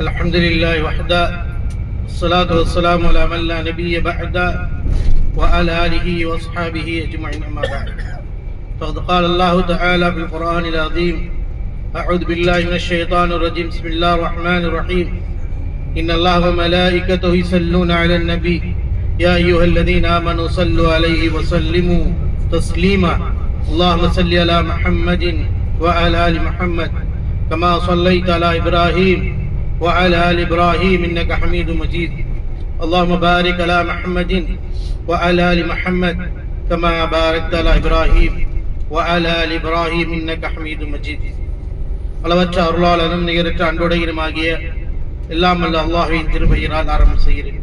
الحمد لله وحده الصلاة والسلام على من لا نبي بعده وعلى آله وأصحابه أجمعين أما بعد. فقد قال الله تعالى في القرآن العظيم أعوذ بالله من الشيطان الرجيم بسم الله الرحمن الرحيم. إن الله وملائكته يصلون على النبي. يا أيها الذين آمنوا صلوا عليه وسلموا تسليما. اللهم صل على محمد وعلى آل محمد كما صليت على إبراهيم وعلى آل إبراهيم إنك حميد مجيد اللهم بارك على محمد وعلى آل محمد كما باركت على إبراهيم وعلى آل إبراهيم إنك حميد مجيد அளவற்ற அருளாளனும் நிகரற்ற அன்புடையனுமாகிய எல்லாம் அல்ல அல்லாஹுவின் திருப்பெயரால் ஆரம்பம் செய்கிறேன்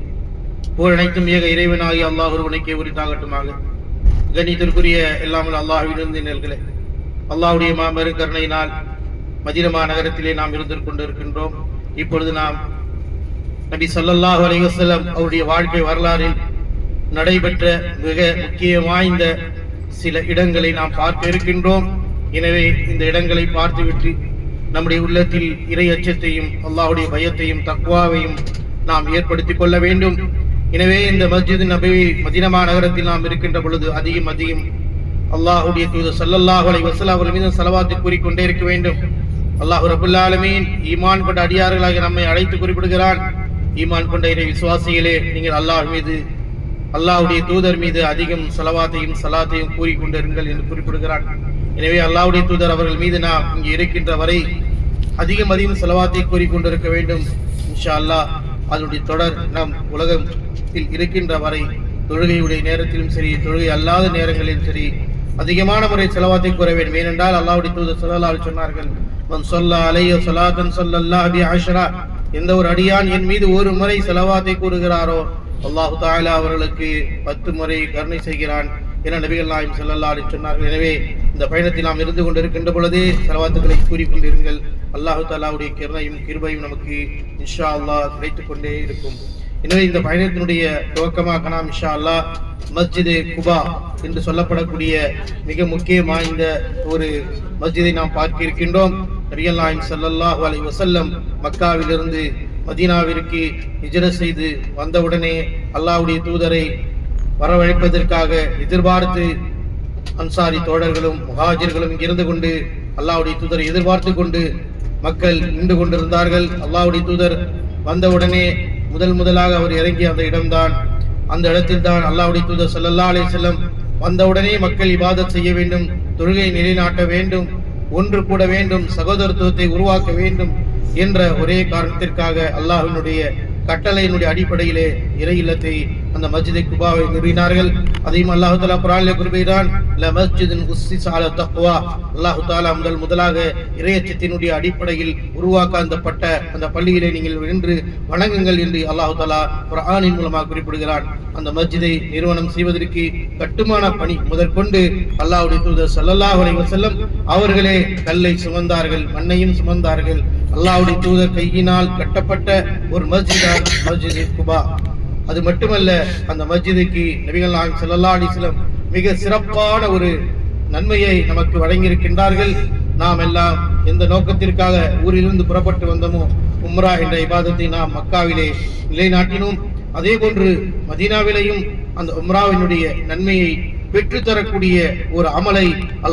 போர் அனைத்தும் ஏக இறைவனாகிய அல்லாஹ் ஒருவனுக்கே உரித்தாகட்டுமாக கணித்திற்குரிய எல்லாம் அல்ல அல்லாஹுவிலிருந்து நெல்களே அல்லாஹ்வுடைய மாபெரும் கருணையினால் மதினமா நகரத்திலே நாம் இருந்து கொண்டிருக்கின்றோம் இப்பொழுது நாம் நபி சொல்லல்லாஹ் அலைஹி அவருடைய வாழ்க்கை வரலாறில் நடைபெற்ற மிக முக்கிய வாய்ந்த சில இடங்களை நாம் பார்க்க இருக்கின்றோம். எனவே இந்த இடங்களை பார்த்துவிட்டு நம்முடைய உள்ளத்தில் இறை அச்சத்தையும் அல்லாஹுடைய பயத்தையும் தக்குவாவையும் நாம் ஏற்படுத்திக் கொள்ள வேண்டும். எனவே இந்த மஸ்ஜித் நபி மதினமா நகரத்தில் நாம் இருக்கின்ற பொழுது அதிகம் அதிகம் அல்லாஹுடைய தூது ஸல்லல்லாஹு அலைஹி வஸல்லம் அவர்கள் மீது செலவாத்து கூறிக்கொண்டே இருக்க வேண்டும். அல்லாஹ் ரபுல்லாலுமீன் ஈமான் கொண்ட அடியார்களாக நம்மை அழைத்து குறிப்பிடுகிறான். ஈமான் கொண்ட இறை விசுவாசிகளே நீங்கள் அல்லாஹ் மீது அல்லாஹ்வுடைய தூதர் மீது அதிகம் செலவாத்தையும் சலாத்தையும் கூறிக்கொண்டிருங்கள் என்று குறிப்பிடுகிறான். எனவே அல்லாஹுடைய தூதர் அவர்கள் மீது நாம் இங்கே இருக்கின்ற வரை அதிகம் அதிகம் செலவாத்தை கூறிக்கொண்டிருக்க வேண்டும். இன்ஷா அல்லாஹ் அதனுடைய தொடர் நம் உலகத்தில் இருக்கின்ற வரை தொழுகையுடைய நேரத்திலும் சரி தொழுகை அல்லாத நேரங்களிலும் சரி அதிகமான முறை செலவாத்தை கூற வேண்டும் ஏனென்றால் அல்லாவுடைய தூது ஸல்லல்லாஹு சொன்னார்கள் மன் சொல்ல அலைஹி சொல்லாதன் சொல்லல்லா அபி ஆஷரா எந்த ஒரு அடியான் என் மீது ஒரு முறை செலவாத்தை கூறுகிறாரோ அல்லாஹு தாலா அவர்களுக்கு பத்து முறை கருணை செய்கிறான் என நபிகள் நாயம் செல்லல்லா சொன்னார்கள். எனவே இந்த பயணத்தில் நாம் இருந்து கொண்டிருக்கின்ற பொழுதே செலவாத்துக்களை கூறிக்கொண்டிருங்கள். அல்லாஹு தாலாவுடைய கருணையும் கிருபையும் நமக்கு இன்ஷா அல்லாஹ் கிடைத்துக் கொண்டே இருக்கும். எனவே இந்த பயணத்தினுடைய துவக்கமாக நாம் இஷா அல்லாஹ் மஸ்ஜிது குபா என்று சொல்லப்படக்கூடிய மிக முக்கியம் இந்த ஒரு மஸ்ஜிதை நாம் பார்க்க இருக்கின்றோம் நபிகள் நாயம் ஸல்லல்லாஹு அலைஹி மக்காவிலிருந்து மதீனாவிற்கு ஹிஜ்ர செய்து வந்தவுடனே அல்லாவுடைய தூதரை வரவழைப்பதற்காக எதிர்பார்த்து அன்சாரி தோழர்களும் முகாஜர்களும் இருந்து கொண்டு அல்லாவுடைய தூதரை எதிர்பார்த்து கொண்டு மக்கள் நின்று கொண்டிருந்தார்கள். அல்லாவுடைய தூதர் வந்தவுடனே முதல் முதலாக அவர் இறங்கிய அந்த இடம்தான். அந்த இடத்தில் தான் அல்லாவுடைய தூதர் சல்லல்லா அலி செல்லம் வந்தவுடனே மக்கள் இபாதத் செய்ய வேண்டும் தொழுகை நிலைநாட்ட வேண்டும் ஒன்று கூட வேண்டும் சகோதரத்துவத்தை உருவாக்க வேண்டும் என்ற ஒரே காரணத்திற்காக அல்லாஹினுடைய கட்டளையினுடைய அடிப்படையிலே இறை இல்லத்தை அந்த மஸ்ஜிதை குபாவை நிறுவினார்கள் அதையும் அல்லாஹு தாலா குரானிலே குறிப்பிடுகிறான் ல மஸ்ஜிதின் உஸ்ஸிஸ சால தக்வா. அல்லாஹு தாலா முதல் முதலாக இறையச்சத்தினுடைய அடிப்படையில் உருவாக்கப்பட்ட அந்த பள்ளியிலே நீங்கள் நின்று வணங்குங்கள் என்று அல்லாஹு தாலா குர்ஆனின் மூலமாக குறிப்பிடுகிறான். அந்த மஸ்ஜிதை நிறுவனம் செய்வதற்கு கட்டுமான பணி முதற்கொண்டு அல்லாஹுடைய தூதர் சல்லல்லாஹ் அலைஹி செல்லும் அவர்களே கல்லை சுமந்தார்கள் மண்ணையும் சுமந்தார்கள். அல்லாஹ்வுடைய தூதர் கையினால் கட்டப்பட்ட ஒரு மஸ்ஜித் மஸ்ஜித் குபா. அது மட்டுமல்ல அந்த மஸ்ஜிதுக்கு நபிகள் நாயகம் ஸல்லல்லாஹு அலைஹி மிக சிறப்பான ஒரு நன்மையை நமக்கு வழங்கியிருக்கின்றார்கள். நாம் எல்லாம் எந்த நோக்கத்திற்காக ஊரிலிருந்து புறப்பட்டு வந்தோமோ உம்ரா என்ற இபாதத்தை நாம் மக்காவிலே நிலைநாட்டினோம். அதே போன்று மதீனாவிலேயும் அந்த உம்ராவினுடைய நன்மையை பெற்றுத்தரக்கூடிய ஒரு அமலை அல்ல